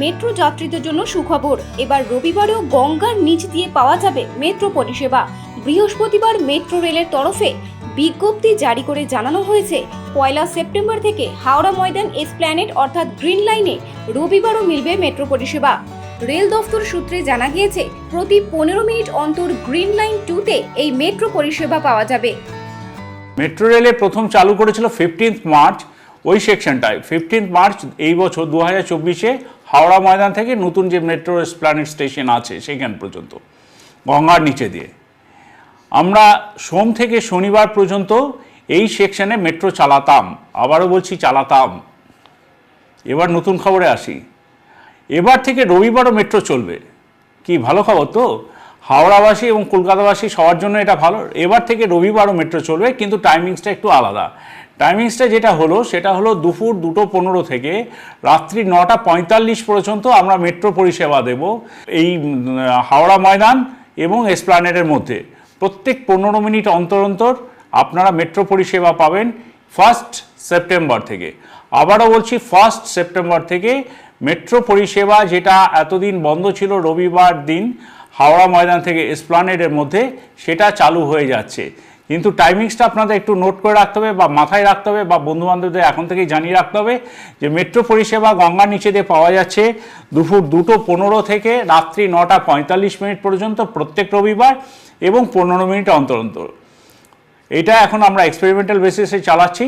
Metro যাত্রীদের জন্য সুখবর। এবার রবিবারেও গঙ্গার নিচ দিয়ে পাওয়া যাবে মেট্রো পরিষেবা। বৃহস্পতিবার মেট্রো রেলের তরফে বিজ্ঞপ্তি জারি করে জানানো হয়েছে। পয়লা সেপ্টেম্বর থেকে হাওড়া ময়দান এসপ্ল্যানেট অর্থাৎ গ্রিন লাইনে রবিবারও মিলবে মেট্রো পরিষেবা। রেল দফতর সূত্রে জানা গিয়েছে, প্রতি পনেরো মিনিট অন্তর গ্রিন লাইন টুতে এই মেট্রো পরিষেবা পাওয়া যাবে। মেট্রো রেলে প্রথম চালু করেছিল ফিফটিন্থ মার্চ ওই সেকশনটায় ফিফটিন্থ মার্চ এই বছর দু হাজার চব্বিশে হাওড়া ময়দান থেকে নতুন যে মেট্রো প্ল্যানেট স্টেশন আছে, সেইখান পর্যন্ত। গঙ্গার নিচে দিয়ে। আমরা সোম থেকে শনিবার পর্যন্ত এই সেকশনে মেট্রো চালাতাম। আবারও বলছি চালাতাম। এবার নতুন খবরে আসি। এবার থেকে রবিবারও মেট্রো চলবে। কি ভালো খবর তো? হাওড়াবাসী এবং কলকাতাবাসী সবার জন্য এটা ভালো। এবার থেকে রবিবারও মেট্রো চলবে, কিন্তু টাইমিংসটা একটু আলাদা। টাইমিংসটা যেটা হলো, সেটা হলো দুপুর দুটো পনেরো থেকে, রাত্রি নটা পঁয়তাল্লিশ পর্যন্ত আমরা মেট্রো পরিষেবা দেব এই হাওড়া ময়দান এবং এসপ্লানেডের মধ্যে। প্রত্যেক পনেরো মিনিট অন্তর অন্তর আপনারা মেট্রো পরিষেবা পাবেন ফার্স্ট সেপ্টেম্বর থেকে। আবারও বলছি ফার্স্ট সেপ্টেম্বর থেকে মেট্রো পরিষেবা যেটা এতদিন বন্ধ ছিল রবিবার দিন, হাওড়া ময়দান থেকে এসপ্লানেডের মধ্যে, সেটা চালু হয়ে যাচ্ছে। কিন্তু টাইমিংসটা আপনাদের একটু নোট করে রাখতে হবে বা মাথায় রাখতে হবে বা বন্ধুবান্ধবদের এখন থেকেই জানিয়ে রাখতে হবে যে মেট্রো পরিষেবা গঙ্গার নিচে দিয়ে পাওয়া যাচ্ছে দুপুর দুটো পনেরো থেকে রাত্রি নটা পঁয়তাল্লিশ মিনিট পর্যন্ত প্রত্যেক রবিবার এবং পনেরো মিনিট অন্তর অন্তর। এটা এখন আমরা এক্সপেরিমেন্টাল বেসিসে চালাচ্ছি।